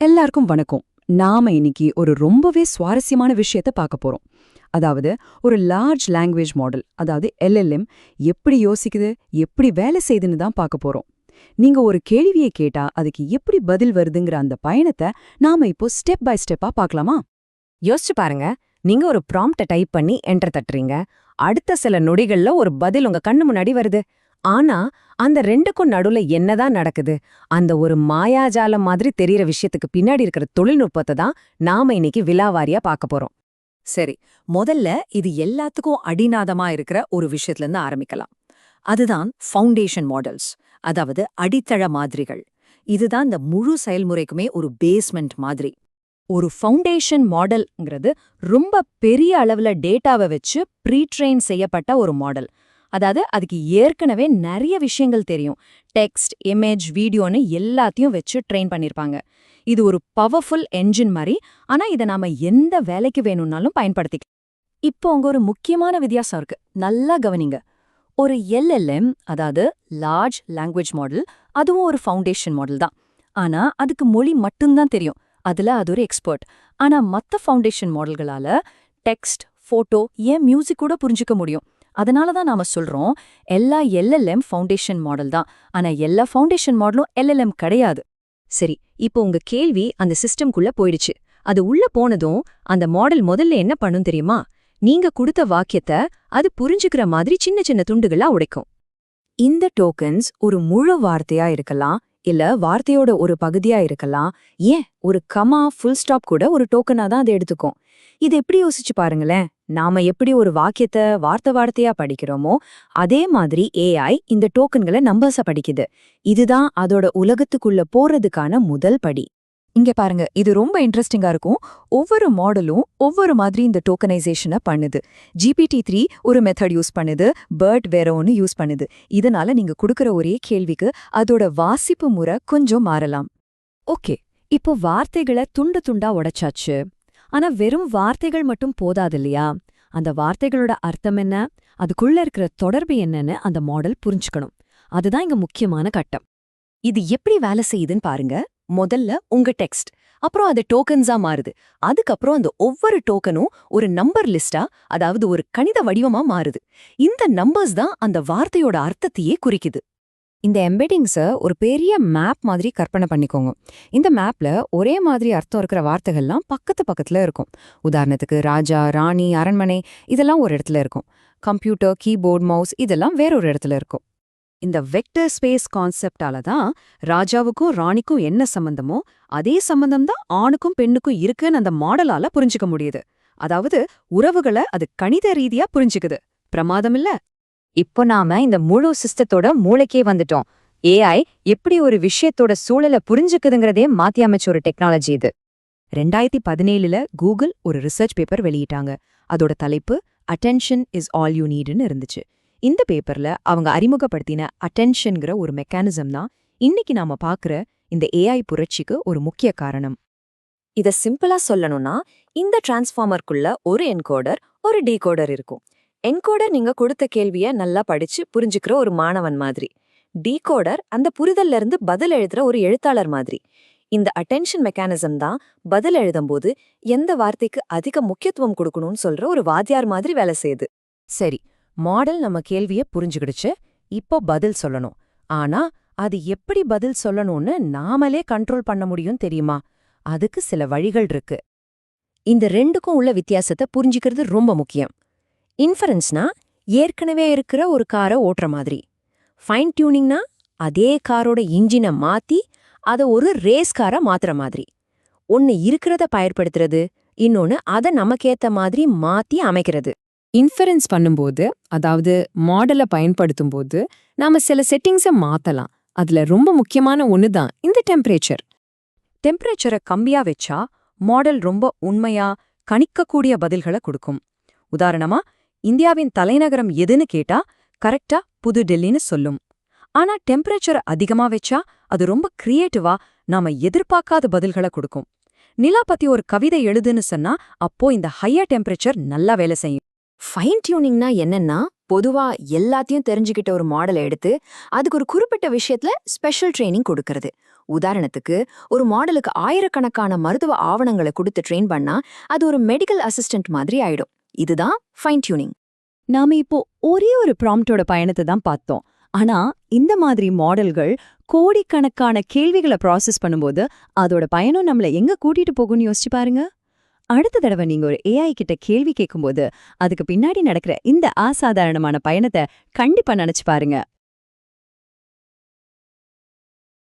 எல்லாருக்கும் வணக்கம். நாம இன்னைக்கு ஒரு ரொம்பவே சுவாரஸ்யமான விஷயத்த பார்க்க போறோம். அதாவது ஒரு லார்ஜ் லாங்குவேஜ் மாடல் அதாவது எல்எல்எம் எப்படி யோசிக்குது எப்படி வேலை செய்யுதுன்னு தான் பார்க்க போறோம். நீங்க ஒரு கேள்வியை கேட்டா அதுக்கு எப்படி பதில் வருதுங்கிற அந்த பயணத்தை நாம இப்போ ஸ்டெப் பை ஸ்டெப்பா பார்க்கலாமா? யோசிச்சு பாருங்க. நீங்க ஒரு ப்ராம்ப்ட டைப் பண்ணி என்டர் தட்டுறீங்க. அடுத்த சில நொடிகள்ல ஒரு பதில் உங்க கண்ணு முன்னாடி வருது. ஆனா அந்த ரெண்டுக்கும் நடுவுல என்னதான் நடக்குது? அந்த ஒரு மாயாஜாலம் மாதிரி தெரியற விஷயத்துக்கு பின்னாடி இருக்கிற தொழில்நுட்பத்தை தான் நாம இன்னைக்கு விலாவாரியா பார்க்க போறோம். சரி முதல்ல இது எல்லாத்துக்கும் அடிநாதமா இருக்கிற ஒரு விஷயத்துல இருந்து ஆரம்பிக்கலாம். அதுதான் ஃபவுண்டேஷன் மாடல்ஸ் அதாவது அடித்தள மாதிரிகள். இதுதான் இந்த முழு செயல்முறைக்குமே ஒரு பேஸ்மெண்ட் மாதிரி. ஒரு ஃபவுண்டேஷன் மாடல்ங்கிறது ரொம்ப பெரிய அளவுல டேட்டாவை வச்சு ப்ரீ ட்ரெயின் செய்யப்பட்ட ஒரு மாடல் அதாவது அதுக்கு ஏற்கனவே நிறைய விஷயங்கள் தெரியும். டெக்ஸ்ட் இமேஜ் வீடியோன்னு எல்லாத்தையும் வச்சு ட்ரெயின் பண்ணிருப்பாங்க. இது ஒரு பவர்ஃபுல் என்ஜின் மாதிரி ஆனா இதை நாம எந்த வேலைக்கு வேணும்னாலும் பயன்படுத்திக்கலாம் இப்போ அங்க ஒரு முக்கியமான வித்தியாசம் இருக்கு. நல்லா கவனிங்க. ஒரு எல்எல்எம் அதாவது லார்ஜ் லாங்குவேஜ் மாடல் அதுவும் ஒரு ஃபவுண்டேஷன் மாடல் தான். ஆனா அதுக்கு மொழி மட்டும்தான் தெரியும். அதுல அது ஒரு எக்ஸ்பர்ட் ஆனா மத்த ஃபவுண்டேஷன் மாடல்களால டெக்ஸ்ட் ஃபோட்டோ ஏன் மியூசிக் கூட புரிஞ்சுக்க முடியும். அதனால தான் நாம சொல்றோம் எல்லா எல்எல்எம் ஃபவுண்டேஷன் மாடல் தான். ஆனா எல்லா ஃபவுண்டேஷன் மாடலும் எல்எல்எம் கிடையாது. சரி இப்போ உங்க கேள்வி அந்த சிஸ்டம்குள்ள போயிடுச்சு. அது உள்ள போனதும் அந்த மாடல் முதல்ல என்ன பண்ணும் தெரியுமா? நீங்க கொடுத்த வாக்கியத்தை அது புரிஞ்சுக்கிற மாதிரி சின்ன சின்ன துண்டுகளா உடைக்கும். இந்த டோக்கன்ஸ் ஒரு முழு வார்த்தையா இருக்கலாம் இல்ல வார்த்தையோட ஒரு பகுதியா இருக்கலாம். ஏன்? ஒரு கமா ஃபுல் ஸ்டாப் கூட ஒரு டோக்கனா தான் அதை எடுத்துக்கும். இது எப்படி யோசிச்சு பாருங்களேன். நாம எப்படி ஒரு வாக்கியத்தை வார்த்தை வார்த்தையா படிக்கிறோமோ அதே மாதிரி ஏஐ இந்த டோக்கன்களை நம்பர்ஸை படிக்குது. இதுதான் அதோட உலகத்துக்குள்ள போறதுக்கான முதல் படி. இங்க பாருங்க இது ரொம்ப இன்ட்ரெஸ்டிங்கா இருக்கும். ஒவ்வொரு மாடலும் ஒவ்வொரு மாதிரி இந்த டோக்கனைசேஷனை பண்ணுது. ஜிபிடி த்ரீ ஒரு மெத்தட் யூஸ் பண்ணுது. பேர்ட் வேற ஒன்னு யூஸ் பண்ணுது. இதனால நீங்க கொடுக்குற ஒரே கேள்விக்கு அதோட வாசிப்பு முறை கொஞ்சம் மாறலாம். ஓகே இப்போ வார்த்தைகளை துண்டு துண்டா உடைச்சாச்சு. ஆனா வெறும் வார்த்தைகள் மட்டும் போதாது இல்லையா அந்த வார்த்தைகளோட அர்த்தம் என்ன? அதுக்குள்ள இருக்கிற தொடர்பு என்னன்னு அந்த மாடல் புரிஞ்சுக்கணும். அதுதான் இங்க முக்கியமான கட்டம். இது எப்படி வேலை செய்யுதுன்னு பாருங்க. முதல்ல உங்க டெக்ஸ்ட் அப்புறம் அது டோக்கன்ஸா மாறுது. அதுக்கப்புறம் அந்த ஒவ்வொரு டோக்கனும் ஒரு நம்பர் லிஸ்டா அதாவது ஒரு கணித வடிவமா மாறுது. இந்த நம்பர்ஸ் தான் அந்த வார்த்தையோட அர்த்தத்தையே குறிக்குது. இந்த எம்பெட்டிங்ஸை ஒரு பெரிய மேப் மாதிரி கற்பனை பண்ணிக்கோங்க. இந்த மேப்ல ஒரே மாதிரி அர்த்தம் இருக்கிற வார்த்தைகள்லாம் பக்கத்து பக்கத்துல இருக்கும். உதாரணத்துக்கு ராஜா ராணி அரண்மனை இதெல்லாம் ஒரு இடத்துல இருக்கும். கம்ப்யூட்டர் கீபோர்ட் மவுஸ் இதெல்லாம் வேறொரு இடத்துல இருக்கும். இந்த வெக்டர் ஸ்பேஸ் கான்செப்டால தான் ராஜாவுக்கும் ராணிக்கும் என்ன சம்பந்தமோ அதே சம்பந்தம் தான் ஆணுக்கும் பெண்ணுக்கும் இருக்குன்னு அந்த மாடலால புரிஞ்சுக்க முடியுது. அதாவது உறவுகளை அது கணித ரீதியா புரிஞ்சுக்குது. பிரமாதம் இல்ல? இப்போ நாம இந்த முழு சிஸ்டத்தோட மூளைக்கே வந்துட்டோம். ஏஐ எப்படி ஒரு விஷயத்தோட சூழலை புரிஞ்சுக்குதுங்கிறதே மாத்தி அமைச்ச ஒரு டெக்னாலஜி இது. ரெண்டாயிரத்தி பதினேழுல கூகுள் ஒரு ரிசர்ச் பேப்பர் வெளியிட்டாங்க. அதோட தலைப்பு அட்டென்ஷன் இஸ் ஆல் யூ நீடுன்னு இருந்துச்சு. இந்த பேப்பர்ல அவங்க அறிமுகப்படுத்தின அட்டென்ஷன்கிற ஒரு மெக்கானிசம் தான் இன்னைக்கு நாம பாக்குற இந்த ஏஐ புரட்சிக்கு ஒரு முக்கிய காரணம். இத சிம்பிளா சொல்லணும்னா இந்த டிரான்ஸ்ஃபார்மர்க்குள்ள ஒரு என்கோடர் ஒரு டீகோடர் இருக்கும். என்கோடர் நீங்க கொடுத்த கேள்விய நல்லா படிச்சு புரிஞ்சுக்கிற ஒரு மாணவன் மாதிரி. டீகோடர் அந்த புரிதல்ல இருந்து பதில் எழுதுற ஒரு எழுத்தாளர் மாதிரி. இந்த அட்டென்ஷன் மெக்கானிசம் தான் பதில் எழுதும்போது எந்த வார்த்தைக்கு அதிக முக்கியத்துவம் கொடுக்கணும்னு சொல்ற ஒரு வாத்தியார் மாதிரி வேலை செய்யுது. சரி மாடல் நம்ம கேள்விய புரிஞ்சுக்கிடுச்சு. இப்போ பதில் சொல்லணும். ஆனா அது எப்படி பதில் சொல்லணும்னு நாமளே கண்ட்ரோல் பண்ண முடியும் தெரியுமா? அதுக்கு சில வழிகள் இருக்கு. இந்த ரெண்டுக்கும் உள்ள வித்தியாசத்தை புரிஞ்சுக்கிறது ரொம்ப முக்கியம். இன்ஃபரன்ஸ்னா ஏற்கனவே இருக்கிற ஒரு காரை ஓட்டுற மாதிரி. ஃபைன் டியூனிங்னா அதே காரோட இன்ஜினை மாத்தி அதை ஒரு ரேஸ் காரை மாத்துற மாதிரி. ஒன்னு இருக்கிறத பயன்படுத்துறது இன்னொன்னு அதை நமக்கேத்த மாதிரி மாத்தி அமைக்கிறது. இன்ஃபரன்ஸ் பண்ணும்போது அதாவது மாடலை பயன்படுத்தும் போது நாம சில செட்டிங்ஸை மாத்தலாம். அதுல ரொம்ப முக்கியமான ஒன்று தான் இந்த டெம்பரேச்சர் டெம்பரேச்சரை கம்மியா வச்சா மாடல் ரொம்ப உண்மையா கணிக்கக்கூடிய பதில்களை கொடுக்கும். உதாரணமா இந்தியாவின் தலைநகரம் எதுன்னு கேட்டா கரெக்டா புது டெல்லின்னு சொல்லும். ஆனா டெம்பரேச்சர் அதிகமா வச்சா அது ரொம்ப கிரியேட்டிவா நாம எதிர்பார்க்காத பதில்களை கொடுக்கும். நிலா பத்தி ஒரு கவிதை எழுதுன்னு சொன்னா அப்போ இந்த ஹையர் டெம்பரேச்சர் நல்லா வேலை செய்யும். ஃபைன் டியூனிங்னா என்னன்னா பொதுவா எல்லாத்தையும் தெரிஞ்சுக்கிட்ட ஒரு மாடலை எடுத்து அதுக்கு ஒரு குறிப்பிட்ட விஷயத்துல ஸ்பெஷல் ட்ரைனிங் கொடுக்கறது. உதாரணத்துக்கு ஒரு மாடலுக்கு ஆயிரக்கணக்கான மருத்துவ ஆவணங்களை கொடுத்து ட்ரெயின் பண்ணா அது ஒரு மெடிக்கல் அசிஸ்டன்ட் மாதிரி ஆயிடும். இதுதான் ஃபைன் டியூனிங் நாம இப்போ ஒரே ஒரு ப்ராம்ப்டோட பயணத்தை தான் பார்த்தோம். ஆனா இந்த மாதிரி மாடல்கள் கோடிக்கணக்கான கேள்விகளை ப்ராசஸ் பண்ணும்போது அதோட பயணம் நம்மள எங்க கூட்டிட்டு போகும்னு யோசிச்சு பாருங்க. அடுத்த தடவை நீங்க ஒரு ஏஐ கிட்ட கேள்வி கேட்கும்போது அதுக்கு பின்னாடி நடக்கிற இந்த அசாதாரணமான பயணத்தை கண்டிப்பா நினைச்சு பாருங்க.